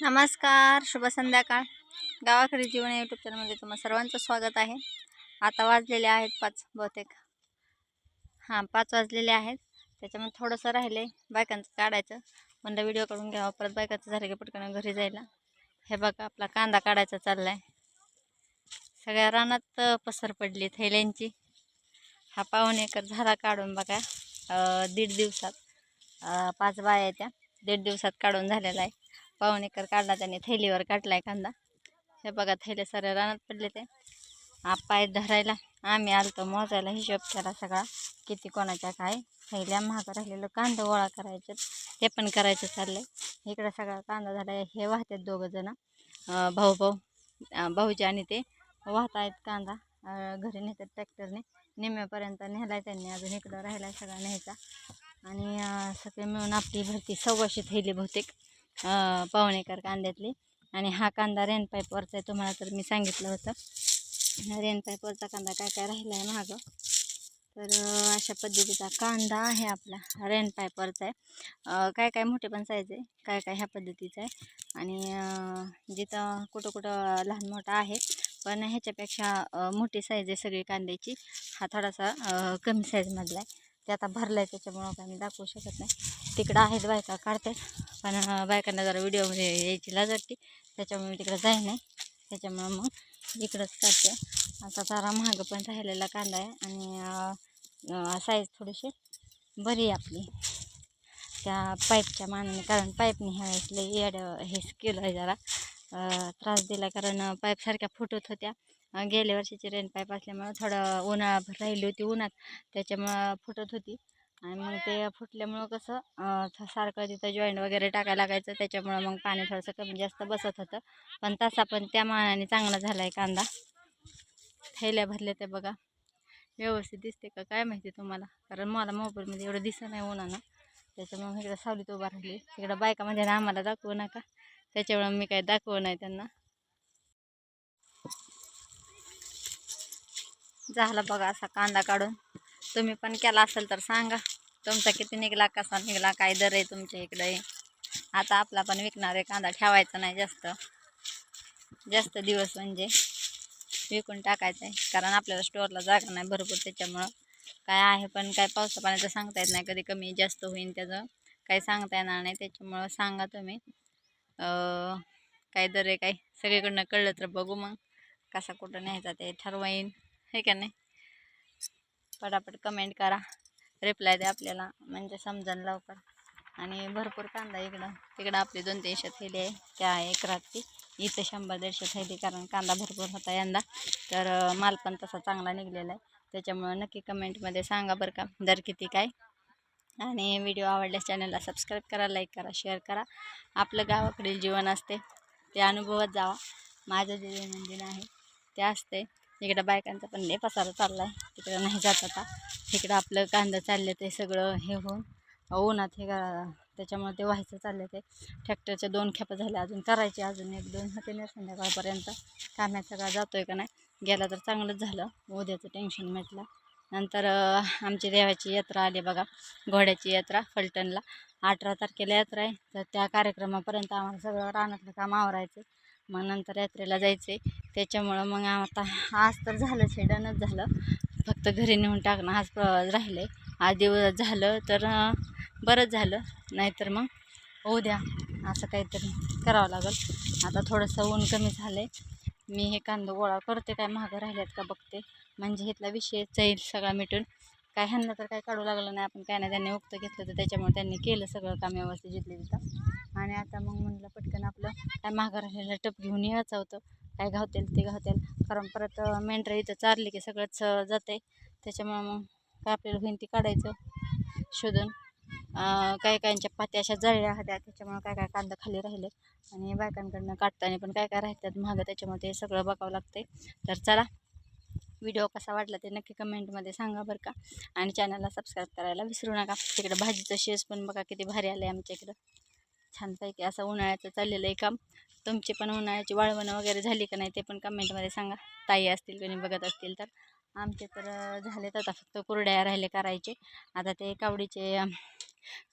नमस्कार शुभ संध्याकाळ. गावाकडे जीवन यूट्यूब चॅनलमध्ये तुम्हाला सर्वांचं स्वागत आहे. आता वाजलेले आहेत पाच बहुतेक. हां पाच वाजलेले आहेत. त्याच्यामुळे थोडंसं राहिले बायकांचं काढायचं. म्हणलं व्हिडिओ काढून घ्यावा. परत बायकांचं झालं की पटकन घरी जायला. हे बघा आपला कांदा काढायचा चालला आहे सगळ्या रानात पसर पडली थैल्यांची. हा पाऊण एकर झाला काढून बघा. दीड दिवसात पाच बाया त्या. दीड दिवसात काढून झालेला आहे. पाऊण एकर काढला त्याने थैलीवर काढलाय कांदा हे बघा थैले सारे रानात पडले ते. पाय धरायला. आम्ही आलतो मोजायला हिशोब केला सगळा. किती कोणाच्या काय. थैल्या महाग राहिलेलं कांदा गोळा करायचे. ते पण करायचं चाललंय इकडं सगळा कांदा झाला हे वाहतात दोघं जण. भाऊ भाऊ भाऊजी आणि ते वाहत आहेत कांदा घरी नेतात ट्रॅक्टरने. निम्म्यापर्यंत नेलाय त्यांनी. अजून इकडं राहिला सगळा न्यायचा. आणि सगळे मिळून आपली भरती सव्वाशे थैली बहुतेक. पाहुणे एकर कांद्यातली. आणि हा कांदा रेन पाईपवरचा आहे तुम्हाला तर मी सांगितलं होतं. रेन पाईपवरचा कांदा काय काय राहिला आहे मागं? तर अशा पद्धतीचा कांदा आहे आपला रेन पाईपवरचा आहे काय काय मोठे पण साईज आहे काय काय ह्या पद्धतीचं आहे. आणि जिथं कुठं कुठं लहान मोठा आहे पण ह्याच्यापेक्षा मोठी साईज आहे सगळी कांद्याची. हा थोडासा कमी साईजमधला आहे. ते आता भरलं आहे त्याच्यामुळं काय मी दाखवू शकत नाही. तिकडं आहेत बायका काढतात पण बायकांना जरा व्हिडिओमध्ये यायची लाज वाटते त्याच्यामुळे मी तिकडं जाई नाही. त्याच्यामुळं मग इकडंच काढते. आता जरा महाग पण राहिलेला कांदा आहे आणि साईज थोडीशी बरी आहे आपली. त्या पाईपच्या मानाने कारण पाईपने ह्या वेळेस लई येड हेच केलं आहे जरा. त्रास दिला. कारण पाईपसारख्या फुटत होत्या. गेल्या वर्षीची रेन पाईप असल्यामुळं थोडं उन्हाळाभर राहिली होती उन्हात. त्याच्यामुळं फुटत होती. आणि मग ते फुटल्यामुळं कसं सारखं तिथं जॉईंट वगैरे टाकायला लागायचं. त्याच्यामुळं मग पाणी थोडंसं कमी जास्त बसत होतं. पण तसा पण त्या मानाने चांगला झाला आहे कांदा. थैल्या भरल्या ते बघा. व्यवस्थित दिसते का? काय माहिती तुम्हाला? कारण मला मोबाईलमध्ये एवढं दिसत नाही उन्हानं. त्याच्यामुळे इकडं सावलीत उभा राहिली. इकडं बायका म्हणजे ना आम्हाला दाखवू नका. त्याच्यामुळे मी काही दाखवू नाही त्यांना. झाला बघा असा कांदा काढून. तुम्ही पण केला असेल तर सांगा. तुमचा किती निघला कसा निघला काय दर आहे तुमच्या इकडे? आता आपला पण विकणार आहे कांदा ठेवायचा नाही जास्त. जास्त दिवस म्हणजे विकून टाकायचं आहे. कारण आपल्याला स्टोअरला जागा नाही भरपूर त्याच्यामुळं. काय आहे पण काय पावसा पाण्याचं सांगता येत नाही. कधी कमी जास्त होईल त्याचं. काही सांगता येणार नाही. त्याच्यामुळं सांगा तुम्ही. काय दर आहे काय सगळीकडनं कळलं तर बघू मग. कसा कुठं न्यायचा ते ठरवाईन हे का नाही? पटापट कमेंट करा. रिप्लाय द्या आपल्याला म्हणजे समजन लवकर. आणि भरपूर कांदा इकडं तिकडं आपली दोन तीनशे थैली आहे. त्या एक रात्री इथं शंभर दीडशे थैली कारण कांदा भरपूर होता यंदा. तर माल पण तसा चांगला निघलेला आहे. त्याच्यामुळं नक्की कमेंटमध्ये सांगा बरं का दर किती काय? आणि व्हिडिओ आवडल्यास चॅनलला सबस्क्राईब करा लाईक करा शेअर करा. आपलं गावाकडील जीवन असते ते अनुभवत जावा. माझं जे दैनंदिन आहे ते असते. इकडं बायकांचा पण लय पसारा चालला आहे तिकडं नाही जात आता. इकडं आपलं कांदा चाललं ते सगळं हे होऊन उन्हात हे त्याच्यामुळे ते व्हायचं चाललं ते. ट्रॅक्टरच्या दोन खेपा झाल्या अजून करायचे अजून एक दोन होते ना संध्याकाळपर्यंत. काम्यात सगळा जातोय का नाही गेला तर चांगलंच झालं. उद्याचं टेन्शन मिटलं. नंतर आमची देवाची यात्रा आली बघा घोड्याची यात्रा फलटणला. अठरा तारखेला यात्रा आहे. तर त्या कार्यक्रमापर्यंत आम्हाला सगळं रानातलं काम आवरायचं मग नंतर यात्रेला जायचं आहे त्याच्यामुळं मग आता आज तर झालं शेडनच झालं. फक्त घरी नेऊन टाकणं आज प्रवास राहिलं आहे आज दिवस झालं तर बरंच झालं. नाहीतर मग उद्या असं काहीतरी करावं लागेल. आता थोडंसं ऊन कमी झालं आहे मी हे कांदो गोळा करते काय मागं राहिल्यात का बघते. म्हणजे इथला विषय जाईल सगळा मिटून. काय ह्यांना तर काय काढू लागलं नाही आपण काय नाही त्यांनी उक्त घेतलं तर त्याच्यामुळे त्यांनी केलं सगळं काम व्यवस्थित जिथले तिथं. आणि आता मग म्हणलं पटकन आपलं काय महागं राहिलेलं टप घेऊन यायचं होतं. काय घावतेल ते घावतेल. कारण परत मेंढरं इथं चारली की सगळंच जाते त्याच्यामुळं मग काय आपल्याला होईन ती काढायचं शोधून. काय काही काहींच्या पात्या अशा जळल्या होत्या त्याच्यामुळं काय काय कांदा खाली राहिले आणि बायकांकडनं काढताना पण काय काय राहतात महाग त्याच्यामुळे ते सगळं बघावं लागतंय. तर चला व्हिडिओ कसा वाटला ते नक्की कमेंटमध्ये सांगा बरं का. आणि चॅनलला सबस्क्राईब करायला विसरू नका. तिकडं भाजीचं शेस पण बघा किती भारी आलं आहे आमच्या इकडं. छानपैकी असं उन्हाळ्याचं चाललेलं आहे काम. तुमची पण उन्हाळ्याची वाळवणं वगैरे झाली का नाही ते पण कमेंटमध्ये सांगा. ताई असतील कोणी बघत असतील तर. आमचे तर झालेत आता फक्त कुरड्या राहिले करायचे. आता ते कावडीचे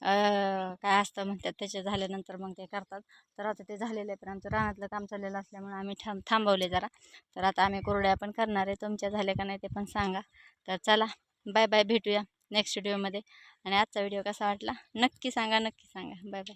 काय असतं म्हणतात त्याचे झाल्यानंतर मग ते करतात. तर आता ते झालेलं आहे पण आमचं रानातलं काम चाललेलं असल्यामुळे आम्ही थांब थांबवले जरा. तर आता आम्ही कुरड्या पण करणार आहे. तुमच्या झाल्या का नाही ते पण सांगा. तर चला बाय बाय भेटूया नेक्स्ट व्हिडिओमध्ये. आणि आजचा व्हिडिओ कसा वाटला? नक्की सांगा नक्की सांगा. Bye bye